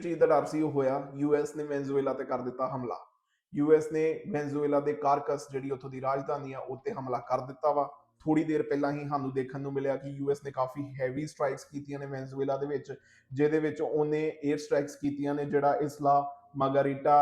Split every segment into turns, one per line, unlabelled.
ਚੀਜ਼ ਦਾ ਡਰ ਸੀ, ਉਹ ਹੋਇਆ। ਯੂਐਸ ਨੇ ਵੈਨਜ਼ੂਏਲਾ ਤੇ ਕਰ ਦਿੱਤਾ ਹਮਲਾ। ਯੂਐਸ ਨੇ ਵੈਨਜ਼ੂਏਲਾ ਦੇ ਕਾਰਕਸ ਜਿਹੜੀ ਉੱਥੋਂ ਦੀ ਰਾਜਧਾਨੀ ਆ ਉੱਤੇ ਹਮਲਾ ਕਰ ਦਿੱਤਾ ਵਾ। ਥੋੜੀ ਦੇਰ ਪਹਿਲਾਂ ਹੀ ਸਾਨੂੰ ਦੇਖਣ ਨੂੰ ਮਿਲਿਆ ਕਿ ਯੂਐਸ ਨੇ ਕਾਫੀ ਹੈਵੀ ਸਟ੍ਰਾਈਕਸ ਕੀਤੀਆਂ ਨੇ ਵੈਨਜ਼ੂਏਲਾ ਦੇ ਵਿੱਚ, ਜਿਹਦੇ ਵਿੱਚ ਉਹਨੇ 에ਅਰ ਸਟ੍ਰਾਈਕਸ ਕੀਤੀਆਂ ਨੇ, ਜਿਹੜਾ ਇਸਲਾ ਮਾਗਾਰੀਟਾ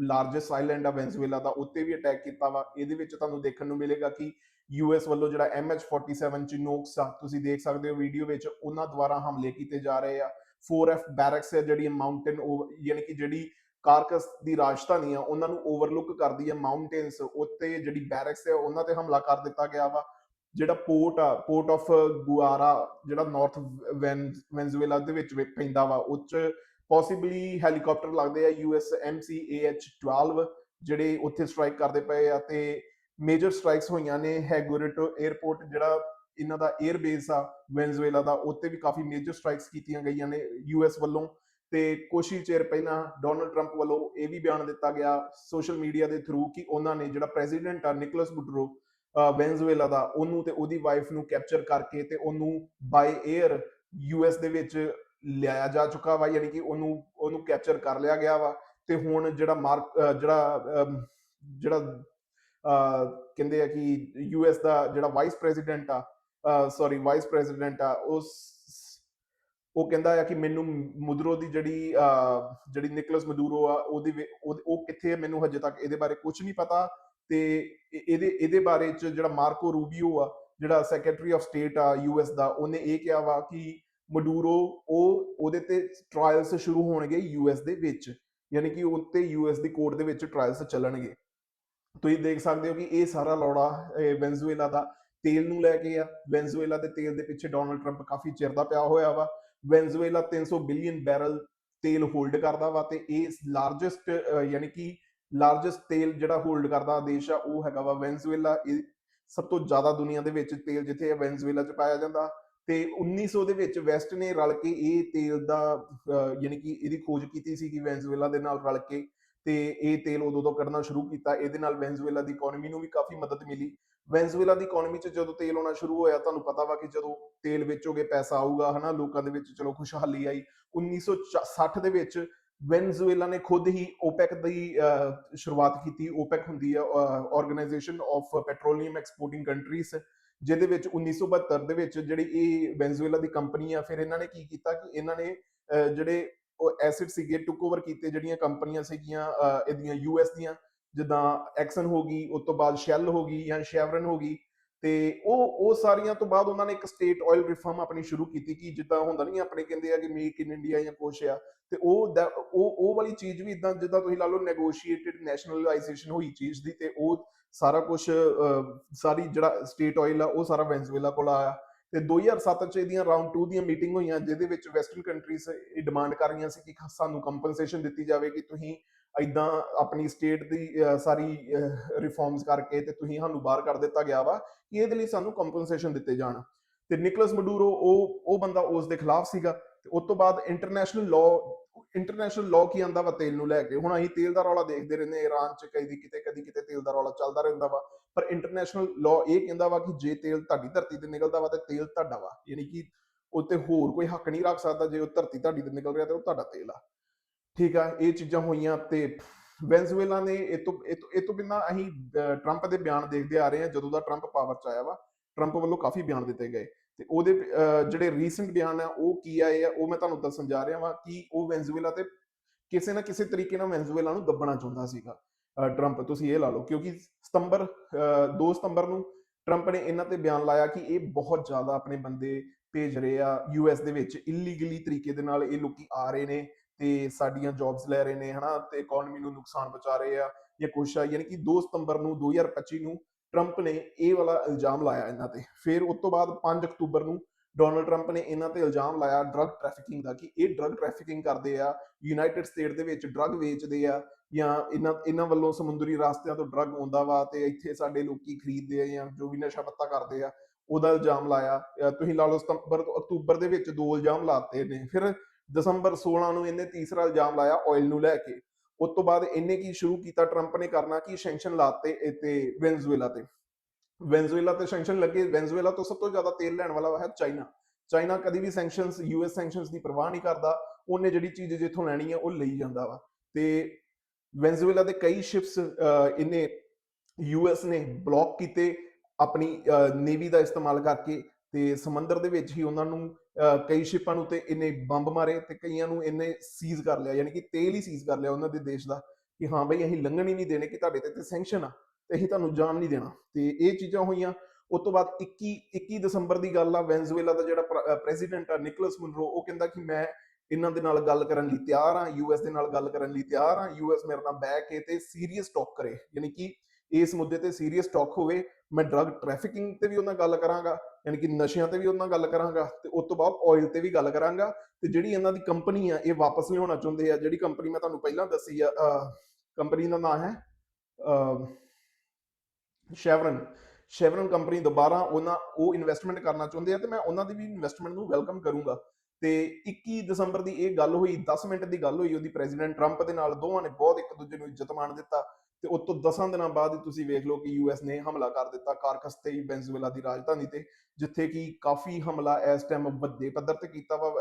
ਲਾਰਜੈਸਟ ਆਈਲੈਂਡ ਆ ਵੈਨਜ਼ੂਏਲਾ ਦਾ, ਉੱਤੇ ਵੀ ਅਟੈਕ ਕੀਤਾ ਵਾ। ਇਹਦੇ ਵਿੱਚ ਤੁਹਾਨੂੰ ਦੇਖਣ ਨੂੰ ਮਿਲੇਗਾ ਕਿ ਯੂਐਸ ਵੱਲੋਂ ਜਿਹੜਾ MH47 ਚਿਨੋਕਸ ਆ, ਤੁਸੀਂ ਦੇਖ ਸਕਦੇ ਹੋ ਵੀਡੀਓ ਵਿੱਚ ਉਹਨਾਂ ਦੁਆਰਾ ਹਮਲੇ ਕੀਤੇ ਜਾ ਰਹੇ ਆ। 4F ਬੈਰਕਸ ਹੈ, ਜਿਹੜੀ ਮਾਊਂਟੇਨ ਯਾਨੀ ਕਿ ਜਿਹੜੀ ਕਾਰਕਸ ਦੀ ਰਾਜਧਾਨੀ ਆ, ਉਹਨਾਂ ਨੂੰ ਓਵਰਲੁੱਕ ਕਰਦੀ ਹੈ ਮਾਊਂਟੇਨਸ ਉੱਤੇ ਜਿਹੜੀ ਬੈਰਕਸ ਹੈ, ਉਹਨਾਂ ਤੇ ਹਮਲਾ ਕਰ ਦਿੱਤਾ ਗਿਆ ਵਾ। ਜਿਹੜਾ ਪੋਰਟ ਆ ਪੋਰਟ ਆਫ ਗੁਆਰਾ ਜਿਹੜਾ ਨਾਰਥ ਵੈਨਜ਼ੂਏਲਾ ਦੇ ਵਿੱਚ ਪੈਂਦਾ ਵਾ ਉੱਚ ਪੋਸੀਬਲੀ ਹੈਲੀਕਾਪਟਰ ਲੱਗਦੇ ਆ ਯੂਐਸ ਐਮਸੀਏਐਚ 12 ਜਿਹੜੇ ਉੱਥੇ ਸਟ੍ਰਾਈਕ ਕਰਦੇ ਪਏ ਆ, ਤੇ ਮੇਜਰ ਸਟ੍ਰਾਈਕਸ ਹੋਈਆਂ ਨੇ ਹੈਗੋਰੇਟੋ 에ਅਰਪੋਰਟ ਜਿਹੜਾ ਇਹਨਾਂ ਦਾ 에ਅਰ ਬੇਸ ਆ ਵੈਨਜ਼ੂਏਲਾ ਦਾ ਉੱਤੇ ਵੀ ਕਾਫੀ ਮੇਜਰ ਸਟ੍ਰਾਈਕਸ ਕੀਤੀਆਂ ਗਈਆਂ ਨੇ ਯੂਐਸ ਵੱਲੋਂ ਤੇ ਕੁਛ ਹੀ ਚਿਰ ਪਹਿਲਾਂ ਡੋਨਲਡ ਟਰੰਪ ਵੱਲੋਂ ਇਹ ਵੀ ਬਿਆਨ ਦਿੱਤਾ ਗਿਆ ਸੋਸ਼ਲ ਮੀਡੀਆ ਦੇ ਥਰੂ ਕਿ ਉਹਨਾਂ ਨੇ ਜਿਹੜਾ ਪ੍ਰੈਜ਼ੀਡੈਂਟ ਆ ਨਿਕਲਸ ਬੁਟਰੋ ਵੈਨਜ਼ੂਏਲਾ ਦਾ ਉਹਨੂੰ ਤੇ ਉਹਦੀ ਵਾਈਫ ਨੂੰ ਕੈਪਚਰ ਕਰਕੇ ਤੇ ਉਹਨੂੰ ਬਾਈ 에ਅਰ ਯੂਐਸ ਦੇ ਵਿੱਚ ਲਿਆਇਆ ਜਾ ਚੁੱਕਾ ਵਾ ਯਾਨੀ ਕਿ ਉਹਨੂੰ ਉਹਨੂੰ ਕੈਪਚਰ ਕਰ ਲਿਆ ਗਿਆ ਵਾ ਤੇ ਹੁਣ ਜਿਹੜਾ ਮਾਰਕ ਜਿਹੜਾ ਜਿਹੜਾ ਅਹ, ਕਹਿੰਦੇ ਆ ਕਿ ਯੂਐਸ ਦਾ ਜਿਹੜਾ ਵਾਈਸ ਪ੍ਰੈਜ਼ੀਡੈਂਟ ਆ ਸੌਰੀ ਵਾਈਸ ਪ੍ਰੈਜ਼ੀਡੈਂਟ ਆ, ਉਸ ਉਹ ਕਹਿੰਦਾ ਆ ਕਿ ਮੈਨੂੰ ਮੁਦਰੋ ਦੀ ਜਿਹੜੀ ਜਿਹੜੀ ਨਿਕਲਸ ਮਦੂਰੋ ਆ, ਉਹਦੀ ਉਹ ਕਿੱਥੇ ਹੈ ਮੈਨੂੰ ਹਜੇ ਤੱਕ ਇਹਦੇ ਬਾਰੇ ਕੁਝ ਨਹੀਂ ਪਤਾ ਤੇ ਇਹਦੇ ਇਹਦੇ ਬਾਰੇ ਚ ਜਿਹੜਾ ਮਾਰਕੋ ਰੂਬੀਓ ਆ, ਜਿਹੜਾ ਸੈਕਟਰੀ ਆਫ ਸਟੇਟ ਆ ਯੂਐਸ ਦਾ, ਉਹਨੇ ਇਹ ਕਿਹਾ ਵਾ ਕਿ ਮਡੂਰੋ ਉਹ, ਉਹਦੇ ਤੇ ਟ੍ਰਾਇਲਸ ਸ਼ੁਰੂ ਹੋਣਗੇ ਯੂਐਸ ਦੇ ਵਿੱਚ, ਯਾਨੀ ਕਿ ਉੱਤੇ ਯੂਐਸ ਦੀ ਕੋਰਟ ਦੇ ਵਿੱਚ ਟ੍ਰਾਇਲਸ ਚੱਲਣਗੇ। ਤੁਸੀਂ ਦੇਖ ਸਕਦੇ ਹੋ ਕਿ ਇਹ ਸਾਰਾ ਲੌੜਾ ਵੈਨਜ਼ੂਏਲਾ ਦਾ ਤੇਲ ਨੂੰ ਲੈ ਕੇ ਆ। ਵੈਨਜ਼ੂਏਲਾ ਦੇ ਤੇਲ ਦੇ ਪਿੱਛੇ ਡੋਨਲਡ ਟਰੰਪ ਕਾਫੀ ਚਿਰ ਦਾ ਪਿਆ ਹੋਇਆ ਵਾ। ਵੈਨਜ਼ੂਏਲਾ 300 ਬਿਲੀਅਨ ਬੈਰਲ ਤੇਲ ਹੋਲਡ ਕਰਦਾ ਵਾ ਤੇ ਇਹ ਲਾਰਜੈਸਟ ਯਾਨੀ ਕਿ ਲਾਰਜੈਸਟ ਤੇਲ ਜਿਹੜਾ ਹੋਲਡ ਕਰਦਾ ਦੇਸ਼ ਆ, ਉਹ ਹੈਗਾ ਵਾ ਵੈਨਜ਼ੂਏਲਾ। ਇਹ ਸਭ ਤੋਂ ਜ਼ਿਆਦਾ ਦੁਨੀਆ ਦੇ ਵਿੱਚ ਤੇਲ ਜਿੱਥੇ ਹੈ ਵੈਨਜ਼ੂਏਲਾ ਚ ਪਾਇਆ ਜਾਂਦਾ। ਤੇ 1900 ਦੇ ਵਿੱਚ ਵੈਸਟ ਨੇ ਰਲ ਕੇ ਇਹ ਤੇਲ ਦਾ ਯਾਨੀ ਕਿ ਇਹਦੀ ਖੋਜ ਕੀਤੀ ਸੀ ਕਿ ਵੈਨਜ਼ੂਏਲਾ ਦੇ ਨਾਲ ਰਲ ਕੇ ਤੇ ਇਹ ਤੇਲ ਉਦੋਂ ਤੋਂ ਕੱਢਣਾ ਸ਼ੁਰੂ ਕੀਤਾ। ਇਹਦੇ ਨਾਲ ਵੈਨਜ਼ੂਏਲਾ ਦੀ ਇਕਨੋਮੀ ਨੂੰ ਵੀ ਕਾਫੀ ਮਦਦ ਮਿਲੀ। ਵੈਨਜ਼ੂਏਲਾ ਦੀ ਇਕਨੋਮੀ 'ਚ ਜਦੋਂ ਤੇਲ ਆਉਣਾ ਸ਼ੁਰੂ ਹੋਇਆ ਤੁਹਾਨੂੰ ਪਤਾ ਵਾ ਕਿ ਜਦੋਂ ਤੇਲ ਵੇਚੋਗੇ ਪੈਸਾ ਆਊਗਾ ਹਨਾ ਲੋਕਾਂ ਦੇ ਵਿੱਚ ਚਲੋ ਖੁਸ਼ਹਾਲੀ ਆਈ। 1960 ਦੇ ਵਿੱਚ ਵੈਨਜ਼ੂਏਲਾ ਨੇ ਖੁਦ ਹੀ OPEC ਦੀ ਸ਼ੁਰੂਆਤ ਕੀਤੀ। OPEC ਹੁੰਦੀ ਹੈ organisation of petroleum exporting countries ਜਿਹਦੇ ਵਿੱਚ 1972 ਦੇ ਵਿੱਚ ਜਿਹੜੀ ਇਹ ਵੈਨਜ਼ੂਏਲਾ ਦੀ ਕੰਪਨੀ ਆ ਫਿਰ ਇਹਨਾਂ ਨੇ ਕੀ ਕੀਤਾ ਕਿ ਇਹਨਾਂ ਨੇ ਜਿਹੜੇ ਉਹ ਐਸਿਡ ਸੀਗੇ ਟੁੱਕ ਓਵਰ ਕੀਤੇ ਜਿਹੜੀਆਂ ਕੰਪਨੀਆਂ ਸੀਗੀਆਂ ਅਹ, ਇਹਦੀਆਂ ਯੂਐਸ ਦੀਆਂ। ਜਿੱਦਾਂ ਐਕਸਨ ਹੋ ਗਈ, ਉਸ ਤੋਂ ਬਾਅਦ ਸ਼ੈਲ ਹੋ ਗਈ ਜਾਂ ਸ਼ੈਵਰਨ ਹੋ ਗਈ, ਤੇ ਉਹ ਉਹ ਸਾਰੀਆਂ ਤੋਂ ਬਾਅਦ ਉਹਨਾਂ ਨੇ ਇੱਕ ਸਟੇਟ ਆਇਲ ਰਿਫਾਰਮ ਆਪਣੀ ਸ਼ੁਰੂ ਕੀਤੀ ਕਿ ਜਿੱਦਾਂ ਹੁੰਦਾ ਨਹੀਂ ਆਪਣੇ ਕਹਿੰਦੇ ਆ ਕਿ ਮੇਕ ਇਨ ਇੰਡੀਆ ਜਾਂ ਕੁਛ ਆ, ਤੇ ਉਹ ਉਹ ਉਹ ਵਾਲੀ ਚੀਜ਼ ਵੀ ਇਦਾਂ ਜਿੱਦਾਂ ਤੁਸੀਂ ਲਾ ਲਓ ਨੈਗੋਸ਼ੀਏਟਿਡ ਨੈਸ਼ਨਲਾਈਜੇਸ਼ਨ ਹੋਈ ਚੀਜ਼ ਦੀ, ਤੇ ਉਹ ਸਾਰਾ ਕੁਝ ਸਾਰੀ ਜਿਹੜਾ ਸਟੇਟ ਆਇਲ ਆ, ਉਹ ਸਾਰਾ ਵੈਨਜ਼ੂਏਲਾ ਕੋਲ ਆਇਆ। ਤੇ 2007 ਚ ਇਹਦੀਆਂ ਰਾਉਂਡ 2 ਦੀਆਂ ਮੀਟਿੰਗ ਹੋਈਆਂ, ਜਿਹਦੇ ਵਿੱਚ ਵੈਸਟਰਨ ਕੰਟਰੀਜ਼ ਇਹ ਡਿਮਾਂਡ ਕਰ ਰਹੀਆਂ ਸੀ ਕਿ ਸਾਨੂੰ ਕੰਪਨਸੇਸ਼ਨ ਦਿੱਤੀ ਜਾਵੇ ਕਿ ਤੁਸੀਂ ਐਦਾਂ ਆਪਣੀ ਸਟੇਟ ਦੀ ਸਾਰੀ ਰਿਫਾਰਮਸ ਕਰਕੇ ਤੇ ਤੁਸੀਂ ਸਾਨੂੰ ਬਾਹਰ ਕਰ ਦਿੱਤਾ ਗਿਆ ਵਾ ਕਿ ਇਹਦੇ ਲਈ ਸਾਨੂੰ ਕੰਪਨਸੇਸ਼ਨ ਦਿੱਤੇ ਜਾਣ। ਤੇ ਨਿਕਲਸ ਮਡੂਰੋ ਉਹ ਉਹ ਬੰਦਾ ਉਸ ਦੇ ਖਿਲਾਫ ਸੀਗਾ ਤੇ ਉਸ ਤੋਂ ਬਾਅਦ ਇੰਟਰਨੈਸ਼ਨਲ ਲਾਅ ਇੰਟਰਨੈਸ਼ਨਲ ਲਾਅ ਕੀ ਆਂਦਾ ਵਾ ਤੇਲ ਨੂੰ ਲੈ ਕੇ। ਹੁਣ ਅਸੀਂ ਤੇਲ ਦਾ ਰੌਲਾ ਦੇਖਦੇ ਰਹਿੰਦੇ ਹਾਂ, ਈਰਾਨ ਚ ਕਦੀ ਕਿਤੇ ਕਦੀ ਕਿਤੇ ਤੇਲ ਦਾ ਰੌਲਾ ਚੱਲਦਾ ਰਹਿੰਦਾ ਵਾ। ਪਰ ਇੰਟਰਨੈਸ਼ਨਲ ਲਾਅ ਇਹ ਕਹਿੰਦਾ ਵਾ ਕਿ ਜੇ ਤੇਲ ਤੁਹਾਡੀ ਧਰਤੀ ਤੇ ਨਿਕਲਦਾ ਵਾ ਤੇ ਤੇਲ ਤੁਹਾਡਾ ਵਾ। ਯਾਨੀ ਕਿ ਉੱਤੇ ਹੋਰ ਕੋਈ ਹੱਕ ਨਹੀਂ ਰੱਖ ਸਕਦਾ ਜੇ ਉਹ ਧਰਤੀ ਤੁਹਾਡੀ ਤੇ ਨਿਕਲ ਰਿਹਾ ਤੇ ਉਹ ਤੁਹਾਡਾ ਤੇਲ ਆ। ਠੀਕ ਆ ਇਹ ਚੀਜ਼ਾਂ ਹੋਈਆਂ ਤੇ ਵੈਨਜ਼ੂਏਲਾ ਨੇ ਇਹ ਤੋਂ ਇਹ ਤੋਂ ਇਹ ਅਸੀਂ ਟਰੰਪ ਦੇ ਬਿਆਨ ਦੇਖਦੇ ਆ ਰਹੇ ਹਾਂ ਜਦੋਂ ਦਾ ਟਰੰਪ ਪਾਵਰ ਚ ਆਇਆ ਵਾ ਟਰੰਪ ਵੱਲੋਂ ਕਾਫੀ ਬਿਆਨ ਦਿੱਤੇ ਗਏ। ਤੇ ਉਹਦੇ ਜਿਹੜੇ ਰੀਸੈਂਟ ਬਿਆਨ ਆ ਉਹ ਕੀ ਆਏ ਆ ਉਹ ਮੈਂ ਤੁਹਾਨੂੰ ਦੱਸਣ ਜਾ ਰਿਹਾ ਵਾਂ ਕਿ ਉਹ ਵੈਨਜ਼ੂਏਲਾ ਤੇ ਕਿਸੇ ਨਾ ਕਿਸੇ ਤਰੀਕੇ ਨਾਲ ਵੈਨਜ਼ੂਏਲਾ ਨੂੰ ਦੱਬਣਾ ਚਾਹੁੰਦਾ ਸੀਗਾ ਟਰੰਪ ਤੁਸੀਂ ਇਹ ਲਾ ਲਓ ਕਿਉਂਕਿ ਸਤੰਬਰ ਅਹ, 2 ਸਤੰਬਰ ਨੂੰ ਟਰੰਪ ਨੇ ਇਹਨਾਂ ਤੇ ਬਿਆਨ ਲਾਇਆ ਕਿ ਇਹ ਬਹੁਤ ਜ਼ਿਆਦਾ ਆਪਣੇ ਬੰਦੇ ਭੇਜ ਰਹੇ ਆ ਯੂਐਸ ਦੇ ਵਿੱਚ ਇਲੀਗਲੀ ਤਰੀਕੇ ਦੇ ਨਾਲ ਇਹ ਲੋਕੀ ਆ ਰਹੇ ਨੇ ਤੇ ਸਾਡੀਆਂ ਜੌਬਸ ਲੈ ਰਹੇ ਨੇ, ਹਨਾ? ਤੇ ਇਕਨੋਮੀ ਨੂੰ ਨੁਕਸਾਨ ਪਹੁੰਚਾ ਰਹੇ ਆ, ਜਾਂ ਕੁਛ ਆ, ਯਾਨੀ ਕਿ 2 ਸਤੰਬਰ ਨੂੰ 2025 ਨੂੰ ਟਰੰਪ ਨੇ ਇਹ ਵਾਲਾ ਇਲਜ਼ਾਮ ਲਾਇਆ ਇਹਨਾਂ ਤੇ। ਫਿਰ ਉਸ ਤੋਂ ਬਾਅਦ 5 ਅਕਤੂਬਰ ਨੂੰ ਡੋਨਲਡ ਟਰੰਪ ਨੇ ਇਹਨਾਂ ਤੇ ਇਲਜ਼ਾਮ ਲਾਇਆ ਡਰੱਗ ਟ੍ਰੈਫਿਕਿੰਗ ਦਾ, ਕਿ ਇਹ ਡਰੱਗ ਟ੍ਰੈਫਿਕਿੰਗ ਕਰਦੇ ਆ ਯੂਨਾਈਟਿਡ ਸਟੇਟ ਦੇ ਵਿੱਚ ਡਰੱਗ ਵੇਚਦੇ ਆ, ਜਾਂ ਇਹਨਾਂ ਇਹਨਾਂ ਵੱਲੋਂ ਸਮੁੰਦਰੀ ਰਾਸਤਿਆਂ ਤੋਂ ਡਰੱਗ ਆਉਂਦਾ ਵਾ, ਤੇ ਇੱਥੇ ਸਾਡੇ ਲੋਕੀ ਖਰੀਦਦੇ ਆ, ਜਾਂ ਜੋ ਵੀ ਨਸ਼ਾ ਪੱਤਾ ਕਰਦੇ ਆ, ਉਹਦਾ ਇਲਜ਼ਾਮ ਲਾਇਆ। ਤੁਸੀਂ ਲਾ ਲਓ ਸਤੰਬਰ ਤੋਂ ਅਕਤੂਬਰ ਦੇ ਵਿੱਚ ਦੋ ਇਲਜ਼ਾਮ ਲਾਤੇ ਨੇ। ਫਿਰ ਦਸੰਬਰ 16 ਨੂੰ ਇਹਨੇ ਤੀਸਰਾ ਇਲਜ਼ਾਮ ਲਾਇਆ ਆਇਲ ਨੂੰ ਲੈ ਕੇ। ਉਸ ਤੋਂ ਬਾਅਦ ਇਹਨੇ ਕੀ ਸ਼ੁਰੂ ਕੀਤਾ? ਟਰੰਪ ਨੇ ਕਰਨਾ ਕਿ? ਸੈਂਕਸ਼ਨ ਲਾਤੇ ਤੇ ਵੈਨਜ਼ੂਏਲਾ ਤੇ। ਵੈਨਜ਼ੂਏਲਾ ਤੇ ਸੈਂਕਸ਼ਨ ਲੱਗੇ। ਵੈਨਜ਼ੂਏਲਾ ਤੋਂ ਸਭ ਤੋਂ ਜ਼ਿਆਦਾ ਤੇਲ ਲੈਣ ਵਾਲਾ ਹੈ ਚਾਈਨਾ ਚਾਈਨਾ ਕਦੀ ਵੀ ਸੈਂਕਸ਼ਨਸ ਯੂਐਸ ਸੈਂਕਸ਼ਨਸ ਦੀ ਪਰਵਾਹ ਨਹੀਂ ਕਰਦਾ। ਉਹਨੇ ਜਿਹੜੀ ਚੀਜ਼ ਜਿੱਥੋਂ ਲੈਣੀ ਹੈ, ਉਹ ਲਈ ਜਾਂਦਾ ਵਾ। ਤੇ ਵੈਨਜ਼ੂਏਲਾ ਦੇ ਕਈ ਸ਼ਿਪਸ ਇਹਨੇ ਯੂਐਸ ਨੇ ਬਲੌਕ ਕੀਤੇ ਆਪਣੀ ਨੇਵੀ ਦਾ ਇਸਤੇਮਾਲ ਕਰਕੇ। ਤੇ ਸਮੁੰਦਰ ਦੇ ਵਿੱਚ ਹੀ ਉਹਨਾਂ ਨੂੰ ਕਈ ਸ਼ਿਪਾਂ ਨੂੰ ਤੇ ਇਹਨੇ ਬੰਬ ਮਾਰੇ ਤੇ ਕਈਆਂ ਨੂੰ ਇਹਨੇ ਸੀਜ਼ ਕਰ ਲਿਆ, ਯਾਨੀ ਕਿ ਤੇਲ ਹੀ ਸੀਜ਼ ਕਰ ਲਿਆ ਉਹਨਾਂ ਦੇ ਦੇਸ਼ ਦਾ ਕਿ ਹਾਂ ਬਈ ਅਸੀਂ ਲੰਘਣ ਹੀ ਨਹੀਂ ਦੇਣੇ ਕਿ ਤੁਹਾਡੇ ਤੇ ਤੇ ਸੈਂਕਸ਼ਨ ਆ ਤੇ ਅਸੀਂ ਤੁਹਾਨੂੰ ਜਾਣ ਨਹੀਂ ਦੇਣਾ। ਤੇ ਇਹ ਚੀਜ਼ਾਂ ਹੋਈਆਂ। ਉਸ ਤੋਂ ਬਾਅਦ 21 21 ਦਸੰਬਰ ਦੀ ਗੱਲ ਆ, ਵੈਨਜ਼ੂਏਲਾ ਦਾ ਜਿਹੜਾ ਪ੍ਰੈਜ਼ੀਡੈਂਟ ਆ ਨਿਕਲਸ ਮਨਰੋ, ਉਹ ਕਹਿੰਦਾ ਕਿ ਮੈਂ ਇਹਨਾਂ ਦੇ ਨਾਲ ਗੱਲ ਕਰਨ ਲਈ ਤਿਆਰ ਆ ਯੂਐਸ ਦੇ ਨਾਲ ਗੱਲ ਕਰਨ ਲਈ ਤਿਆਰ ਆ ਯੂਐਸ ਮੇਰੇ ਨਾਲ ਬਹਿ ਕੇ ਤੇ ਸੀਰੀਅਸ ਟਾਕ ਕਰੇ। ਯਾਨੀ ਕਿ ਇਸ ਮੁੱਦੇ ਤੇ ਸੀਰੀਅਸ ਟਾਕ ਹੋਵੇ, ਮੈਂ ਡਰਗ ਟ੍ਰੈਫਿਕਿੰਗ ਤੇ ਵੀ ਉਹਨਾਂ ਨਾਲ ਗੱਲ ਕਰਾਂਗਾ, ਯਾਨੀ ਕਿ ਨਸ਼ਿਆਂ ਤੇ ਵੀ ਉਹਨਾਂ ਨਾਲ ਗੱਲ ਕਰਾਂਗਾ, ਤੇ ਉਸ ਤੋਂ ਬਾਅਦ ਆਇਲ ਤੇ ਵੀ ਗੱਲ ਕਰਾਂਗਾ, ਤੇ ਜਿਹੜੀ ਇਹਨਾਂ ਦੀ ਕੰਪਨੀ ਆ, ਇਹ ਵਾਪਸ ਨਹੀਂ ਹੋਣਾ ਚਾਹੁੰਦੇ ਆ, ਜਿਹੜੀ ਕੰਪਨੀ ਮੈਂ ਤੁਹਾਨੂੰ ਪਹਿਲਾਂ ਦੱਸੀ ਆ ਕੰਪਨੀ ਦਾ ਨਾਮ ਹੈ ਸ਼ੈਵਰਨ ਸ਼ੈਵਰਨ ਕੰਪਨੀ ਦੁਬਾਰਾ ਉਹਨਾਂ, ਉਹ ਇਨਵੈਸਟਮੈਂਟ ਕਰਨਾ ਚਾਹੁੰਦੇ ਆ, ਤੇ ਮੈਂ ਉਹਨਾਂ ਦੀ ਵੀ ਇਨਵੈਸਟਮੈਂਟ ਨੂੰ ਵੈਲਕਮ ਕਰੂੰਗਾ। ਤੇ 21 ਦਸੰਬਰ ਦੀ ਇਹ ਗੱਲ ਹੋਈ 10 ਮਿੰਟ ਦੀ ਗੱਲ ਹੋਈ, ਉਹਦੀ ਪ੍ਰੈਜ਼ੀਡੈਂਟ ਟਰੰਪ ਦੇ ਨਾਲ, ਦੋਵਾਂ ਨੇ ਬਹੁਤ ਇੱਕ ਦੂਜੇ ਨੂੰ ਇੱਜ਼ਤ ਮਾਣ ਦਿੱਤਾ। ਤੇ ਉਸ ਤੋਂ 10 ਦਿਨਾਂ ਬਾਅਦ ਹੀ ਤੁਸੀਂ ਵੇਖ ਲਓ ਕਿ ਯੂਐਸ ਨੇ ਹਮਲਾ ਕਰ ਦਿੱਤਾ ਕਾਰਕਸ ਤੇ ਹੀ ਵੈਨਜ਼ੂਏਲਾ ਦੀ ਰਾਜਧਾਨੀ ਤੇ, ਜਿੱਥੇ ਕਿ ਕਾਫੀ ਹਮਲਾ ਇਸ ਟਾਈਮ ਵੱਡੇ ਪੱਧਰ ਤੇ ਕੀਤਾ ਵਾ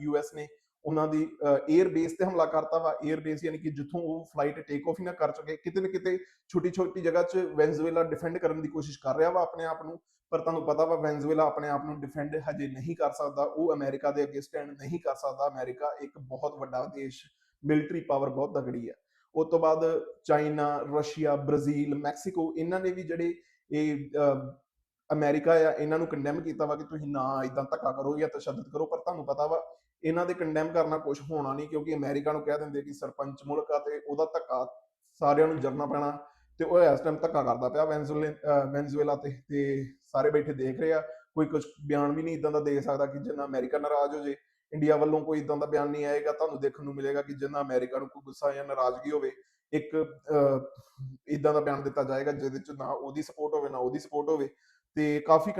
ਯੂਐਸ ਨੇ। ਉਹਨਾਂ ਦੀ 에ਅਰ ਬੇਸ ਤੇ ਹਮਲਾ ਕਰਤਾ ਵਾ। 에ਅਰ ਬੇਸ ਯਾਨੀ ਕਿ ਜਿੱਥੋਂ ਉਹ ਫਲਾਈਟ ਟੇਕ ਆਫ ਹੀ ਨਾ ਕਰ ਸਕੇ। ਕਿਤੇ ਨਾ ਕਿਤੇ ਛੋਟੀ ਛੋਟੀ ਜਗ੍ਹਾ 'ਚ ਵੈਨਜ਼ੂਏਲਾ ਡਿਫੈਂਡ ਕਰਨ ਦੀ ਕੋਸ਼ਿਸ਼ ਕਰ ਰਿਹਾ ਵਾ ਆਪਣੇ ਆਪ ਨੂੰ। ਪਰ ਤੁਹਾਨੂੰ ਪਤਾ ਵਾ, ਵੈਨਜ਼ੂਏਲਾ ਆਪਣੇ ਆਪ ਨੂੰ ਡਿਫੈਂਡ ਹਜੇ ਨਹੀਂ ਕਰ ਸਕਦਾ। ਉਹ ਅਮਰੀਕਾ ਦੇ ਅੱਗੇ ਸਟੈਂਡ ਨਹੀਂ ਕਰ ਸਕਦਾ। ਅਮਰੀਕਾ ਇੱਕ ਬਹੁਤ ਵੱਡਾ ਦੇਸ਼ ਮਿਲਟਰੀ ਪਾਵਰ ਬਹੁਤ ਤਗੜੀ ਹੈ। ਉਸ ਤੋਂ ਬਾਅਦ ਚਾਈਨਾ ਰਸ਼ੀਆ ਬ੍ਰਾਜ਼ੀਲ ਮੈਕਸੀਕੋ ਇਹਨਾਂ ਨੇ ਵੀ ਜਿਹੜੇ ਇਹ ਅਹ, ਅਮਰੀਕਾ ਆ ਇਹਨਾਂ ਨੂੰ ਕੰਡੈਮ ਕੀਤਾ ਵਾ ਕਿ ਤੁਸੀਂ ਨਾ ਇਦਾਂ ਧੱਕਾ ਕਰੋ ਜਾਂ ਤਸ਼ੱਦਦ ਕਰੋ ਪਰ ਤੁਹਾਨੂੰ ਪਤਾ ਵਾ ਇਹਨਾਂ ਦੇ ਕੰਡੈਮ ਕਰਨਾ ਕੁਝ ਹੋਣਾ ਨਹੀਂ ਕਿਉਂਕਿ ਅਮਰੀਕਾ ਨੂੰ ਕਹਿ ਦਿੰਦੇ ਕਿ ਸਰਪੰਚ ਮੁਲਕ ਆ ਤੇ ਉਹਦਾ ਧੱਕਾ ਸਾਰਿਆਂ ਨੂੰ ਜਰਨਾ ਪੈਣਾ ਤੇ ਉਹ ਇਸ ਟਾਈਮ ਧੱਕਾ ਕਰਦਾ ਪਿਆ ਵੈਨਜ਼ੂਲੇ ਵੈਨਜ਼ੂਏਲਾ ਤੇ ਤੇ ਸਾਰੇ ਬੈਠੇ ਦੇਖ ਰਹੇ ਆ ਕੋਈ ਕੁਝ ਬਿਆਨ ਵੀ ਨਹੀਂ ਇਦਾਂ ਦਾ ਦੇ ਸਕਦਾ ਕਿ ਜਿੰਨਾ ਅਮਰੀਕਾ ਨਾਰਾਜ਼ ਹੋ ਜੇ। ਇੰਡੀਆ ਵੱਲੋਂ ਕੋਈ ਇਦਾਂ ਦਾ ਬਿਆਨ ਨਹੀਂ ਆਏਗਾ, ਤੁਹਾਨੂੰ ਦੇਖਣ ਨੂੰ ਮਿਲੇਗਾ ਕਿ ਜਿੰਨਾ ਅਮਰੀਕਾ ਨੂੰ ਕੋਈ ਗੁੱਸਾ ਜਾਂ ਨਾਰਾਜ਼ਗੀ ਹੋਵੇ, ਇੱਕ ਇਦਾਂ ਦਾ ਬਿਆਨ ਦਿੱਤਾ ਜਾਏਗਾ ਜਿਹਦੇ ਚ ਨਾ ਉਹਦੀ ਸਪੋਰਟ ਹੋਵੇ, ਨਾ ਉਹਦੀ ਸਪੋਰਟ ਹੋਵੇ। ਤੇ ਕਾਫੀ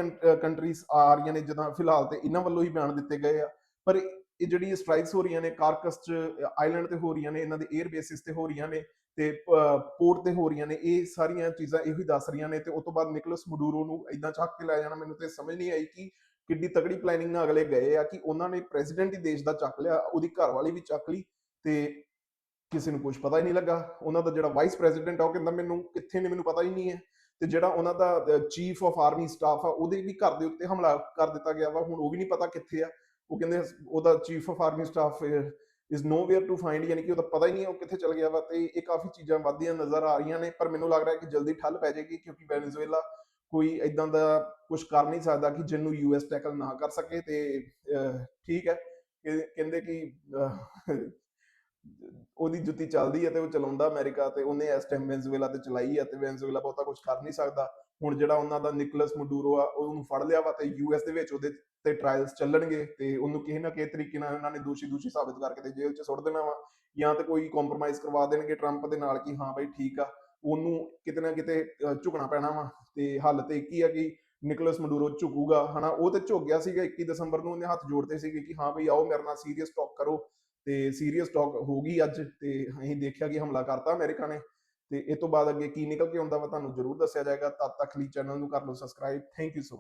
ਕੰਟਰੀਜ਼ ਆ ਰਹੀਆਂ ਨੇ ਜਿੱਦਾਂ ਫਿਲਹਾਲ ਤੇ ਇਹਨਾਂ ਵੱਲੋਂ ਹੀ ਬਿਆਨ ਦਿੱਤੇ ਗਏ ਆ। ਪਰ ਇਹ ਜਿਹੜੀ ਸਟ੍ਰਾਈਕਸ ਹੋ ਰਹੀਆਂ ਨੇ ਕਾਰਕਸ ਚ ਆਈਲੈਂਡ ਤੇ ਹੋ ਰਹੀਆਂ ਨੇ, ਇਹਨਾਂ ਦੇ 에ਅਰ ਬੇਸਿਸ ਤੇ ਹੋ ਰਹੀਆਂ ਨੇ ਤੇ ਪੋਰਟ ਤੇ ਹੋ ਰਹੀਆਂ ਨੇ, ਇਹ ਸਾਰੀਆਂ ਚੀਜ਼ਾਂ ਇਹੋ ਹੀ ਦੱਸ ਰਹੀਆਂ ਨੇ ਤੇ ਉਸ ਤੋਂ ਬਾਅਦ ਨਿਕਲਸ ਮਡੂਰੋ ਨੂੰ ਇਦਾਂ ਚੱਕ ਕੇ ਲੈ ਜਾਣਾ ਮੈਨੂੰ ਤੇ ਸਮਝ ਨਹੀਂ ਆਈ ਕਿ ਕਿੱਡੀ ਤਗੜੀ ਪਲੈਨਿੰਗ ਨਾਲ ਅਗਲੇ ਗਏ ਆ ਕਿ ਉਹਨਾਂ ਨੇ ਪ੍ਰੈਜ਼ੀਡੈਂਟ ਹੀ ਦੇਸ਼ ਦਾ ਚੱਕ ਲਿਆ, ਉਹਦੀ ਘਰ ਵਾਲੀ ਵੀ ਚੱਕ ਲਈ ਤੇ ਕਿਸੇ ਨੂੰ ਕੁਝ ਪਤਾ ਹੀ ਨਹੀਂ ਲੱਗਾ। ਉਹਨਾਂ ਦਾ ਜਿਹੜਾ ਵਾਈਸ ਪ੍ਰੈਜ਼ੀਡੈਂਟ ਆ, ਉਹ ਕਹਿੰਦਾ ਮੈਨੂੰ ਕਿੱਥੇ ਨੇ, ਮੈਨੂੰ ਪਤਾ ਹੀ ਨਹੀਂ ਹੈ। ਤੇ ਜਿਹੜਾ ਉਹਨਾਂ ਦਾ ਚੀਫ ਆਫ ਆਰਮੀ ਸਟਾਫ ਆ, ਉਹਦੇ ਵੀ ਘਰ ਦੇ ਉੱਤੇ ਹਮਲਾ ਕਰ ਦਿੱਤਾ ਗਿਆ ਵਾ। ਹੁਣ ਉਹ ਵੀ ਨਹੀਂ ਪਤਾ ਕਿੱਥੇ ਆ। ਉਹ ਕਹਿੰਦੇ ਉਹਦਾ chief of army staff is nowhere to find ਯਾਨੀ ਕਿ ਉਹਦਾ ਪਤਾ ਹੀ ਨਹੀਂ ਉਹ ਕਿੱਥੇ ਚਲ ਗਿਆ ਵਾ। ਤੇ ਇਹ ਕਾਫੀ ਚੀਜ਼ਾਂ ਵੱਧਦੀਆਂ ਨਜ਼ਰ ਆ ਰਹੀਆਂ ਨੇ, ਪਰ ਮੈਨੂੰ ਲੱਗ ਰਿਹਾ ਕਿ ਜਲਦੀ ਠੱਲ ਪੈ ਜਾਏਗੀ ਕਿਉਂਕਿ ਵੈਨਜ਼ੂਏਲਾ ਕੋਈ ਇਦਾਂ ਦਾ ਕੁਝ ਕਰ ਨਹੀਂ ਸਕਦਾ ਕਿ ਜਿਹਨੂੰ ਯੂਐਸ ਟੈਕਲ ਨਾ ਕਰ ਸਕੇ ਤੇ ਠੀਕ ਹੈ ਕਹਿੰਦੇ ਕਿ ਉਹਦੀ ਜੁੱਤੀ ਚੱਲਦੀ ਹੈ ਤੇ ਉਹ ਚਲਾਉਂਦਾ ਅਮਰੀਕਾ ਤੇ ਉਹਨੇ ਇਸ ਟਾਈਮ ਵੈਨਜ਼ੂਏਲਾ ਤੇ ਚਲਾਈ ਹੈ ਤੇ ਵੈਨਜ਼ੂਏਲਾ ਬਹੁਤਾ ਕੁਝ ਕਰ ਨਹੀਂ ਸਕਦਾ। ਹੁਣ ਜਿਹੜਾ ਉਹਨਾਂ ਦਾ ਨਿਕਲਸ ਮਡੂਰੋ ਆ ਉਹਨੂੰ ਫੜ ਲਿਆ ਵਾ ਤੇ ਯੂਐਸ ਦੇ ਵਿੱਚ ਉਹਦੇ ਤੇ ਟ੍ਰਾਇਲਸ ਚੱਲਣਗੇ ਤੇ ਉਹਨੂੰ ਕਿਸੇ ਨਾ ਕਿਸੇ ਤਰੀਕੇ ਨਾਲ ਉਹਨਾਂ ਨੇ ਦੋਸ਼ੀ ਦੋਸ਼ੀ ਸਾਬਿਤ ਕਰਕੇ ਤੇ ਜੇਲ੍ਹ 'ਚ ਸੁੱਟ ਦੇਣਾ ਵਾ ਜਾਂ ਤੇ ਕੋਈ ਕੰਪਰੋਮਾਈਜ਼ ਕਰਵਾ ਦੇਣਗੇ ਟਰੰਪ ਦੇ ਨਾਲ ਕਿ ਹਾਂ ਬਈ ਠੀਕ ਆ। ਉਹਨੂੰ ਕਿਤੇ ਨਾ ਕਿਤੇ ਝੁਕਣਾ ਪੈਣਾ ਵਾ। ਤੇ ਹੱਲ ਤੇ ਇੱਕ ਹੀ ਆ ਕਿ ਨਿਕਲਸ ਮਡੂਰੋ ਝੁਕੂਗਾ, ਹਨਾ? ਉਹ ਤੇ ਝੁਕ ਗਿਆ ਸੀਗਾ 21 ਦਸੰਬਰ ਨੂੰ, ਉਹਨੇ ਹੱਥ ਜੋੜਦੇ ਸੀਗੇ ਕਿ ਹਾਂ ਬਈ ਆਓ, ਮੇਰੇ ਨਾਲ ਸੀਰੀਅਸ ਟਾਕ ਕਰੋ। ਤੇ ਸੀਰੀਅਸ ਟਾਕ ਹੋ ਗਈ ਅੱਜ, ਤੇ ਅਸੀਂ ਦੇਖਿਆ ਕਿ ਹਮਲਾ ਕਰਤਾ ਅਮਰੀਕਾ ਨੇ। ਤੇ ਇਹ ਤੋਂ ਬਾਅਦ ਅੱਗੇ ਕੀ ਨਿਕਲ ਕੇ ਆਉਂਦਾ ਵਾ ਤੁਹਾਨੂੰ ਜਰੂਰ ਦੱਸਿਆ ਜਾਏਗਾ। ਤਦ ਤੱਕ ਲਈ ਚੈਨਲ ਨੂੰ ਕਰ ਲਓ ਸਬਸਕ੍ਰਾਈਬ ਥੈਂਕ ਯੂ ਸੋ